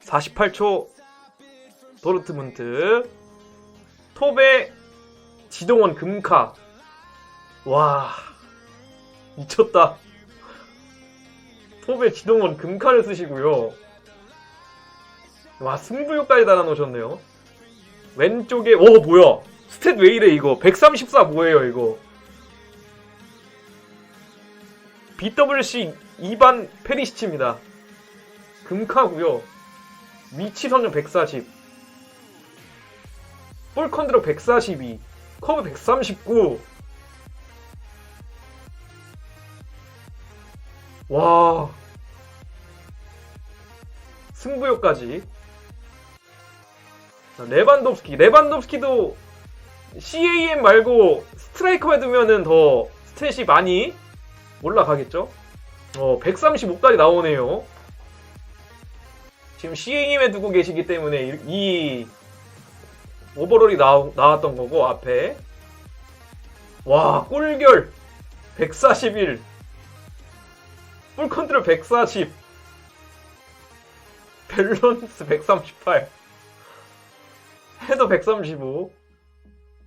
48초 도르트문트 톱의 지동원 금카. 와 미쳤다. 톱의 지동원 금카를 쓰시고요. 와 승부욕까지 달아놓으셨네요. 왼쪽에 오 뭐야? 스탯 왜 이래 이거? 134 뭐예요 이거? BWC 2반 페리시치입니다 금카고요 위치 선정 140 볼 컨트롤 142 커브 139 와. 승부욕까지. 자, 레반도프스키. 레반도프스키도 CAM 말고 스트라이커에 두면은 더 스탯이 많이 올라가겠죠? 어, 135까지 나오네요. 지금 CAM에 두고 계시기 때문에 이, 이 오버롤이 나, 나왔던 거고, 앞에. 와, 꿀결 141. 풀 컨트롤 140 밸런스 138 헤더 135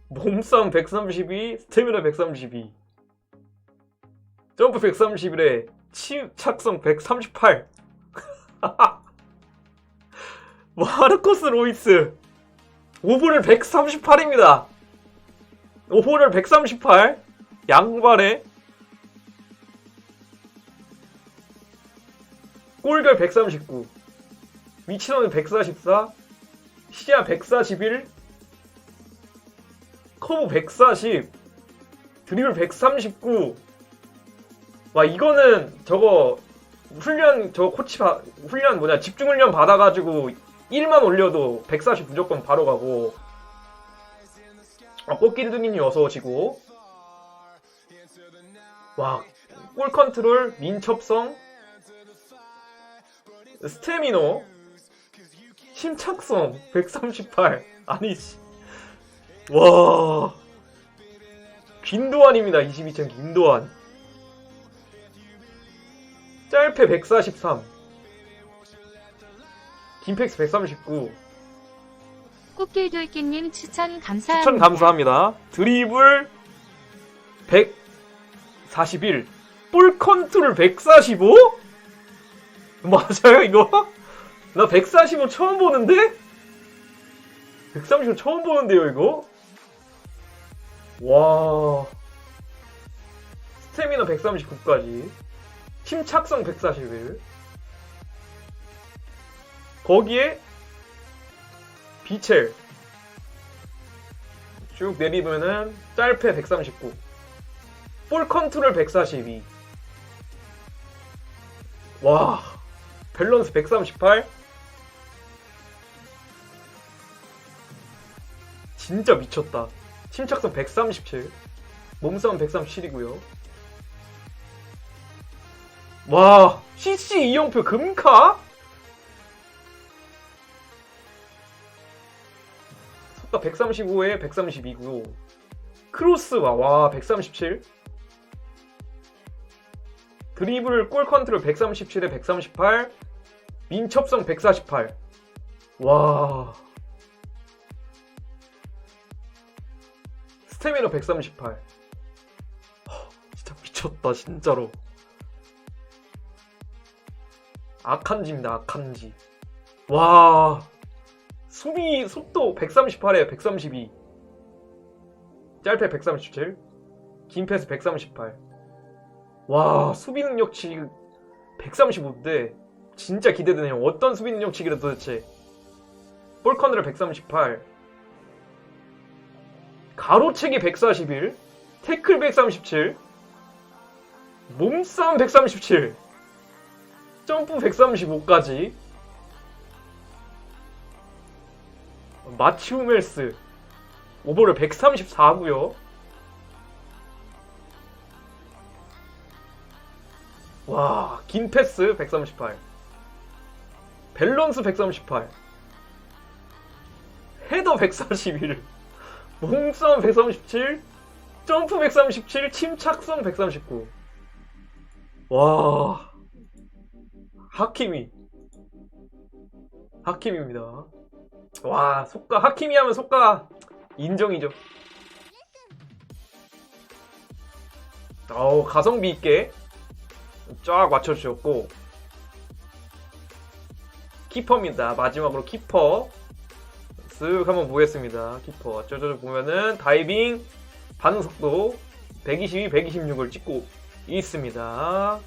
몸싸움 132 스태미나 132 점프 131에 침착성 138 마르코스 로이스. 오버를 138입니다. 오버를 138 양발에 골결 139, 위치선은 144, 시야 141, 커브 140, 드리블 139. 와 이거는 저거 훈련 저 코치 바, 훈련 뭐냐 집중 훈련 받아가지고 1만 올려도 140 무조건 바로 가고. 아, 꽃길두님 어서 오시고. 와, 골 컨트롤, 민첩성, 스태미노 침착성 138 아니 씨. 와 김도환입니다 22층 김도환 짤패 143 김팩스 139 꽃길돌기님 추천 감사합니다. 추천 감사합니다 드리블 141 볼 컨트롤 145 맞아요 이거? 나 145 처음 보는데? 135 처음 보는데요 이거? 와 스태미나 139까지 침착성 141 거기에 비첼. 쭉 내리면은 짤패 139 볼 컨트롤 142 와 밸런스 138 진짜 미쳤다. 침착성 137 몸싸움 137이고요. 와 CC 이영표 금카 135에 132고요 크로스와 와 137 드리블 골 컨트롤 137에 138 민첩성 148 와. 스태미너 138. 허, 진짜 미쳤다, 진짜로. 악한지입니다, 악한지. 와. 수비, 속도 138에 132. 짤패 137. 긴 패스 138. 와, 수비 능력치 135인데, 진짜 기대되네요. 어떤 수비 능력치기를 도대체. 볼 컨트롤 138. 가로채기 141. 태클 137. 몸싸움 137. 점프 135까지. 마치 후멜스. 오버를 134고요. 와, 긴 패스 138. 밸런스 138. 헤더 141. 몸싸움 137. 점프 137. 침착성 139. 와. 하키미. 하킴입니다. 와, 속가, 하킴이 하면 속가 인정이죠. 어우, 가성비 있게 쫙 맞춰주셨고, 키퍼입니다. 마지막으로 키퍼. 쓱 한번 보겠습니다. 키퍼. 저저 보면은 다이빙 반응 속도 122, 126을 찍고 있습니다.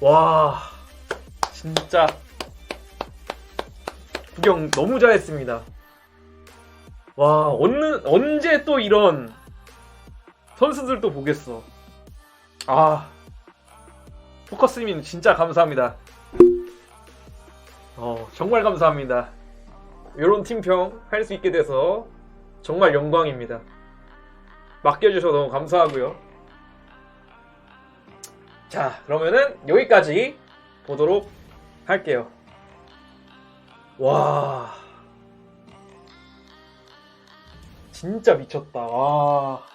와, 진짜 구경 너무 잘했습니다. 와, 어느, 언제 또 이런 선수들 또 보겠어. 아, 포커스님 진짜 감사합니다. 어, 정말 감사합니다. 이런 팀평 할 수 있게 돼서 정말 영광입니다. 맡겨주셔서 너무 감사하고요. 자, 그러면은 여기까지 보도록 할게요. 와. 진짜 미쳤다. 와.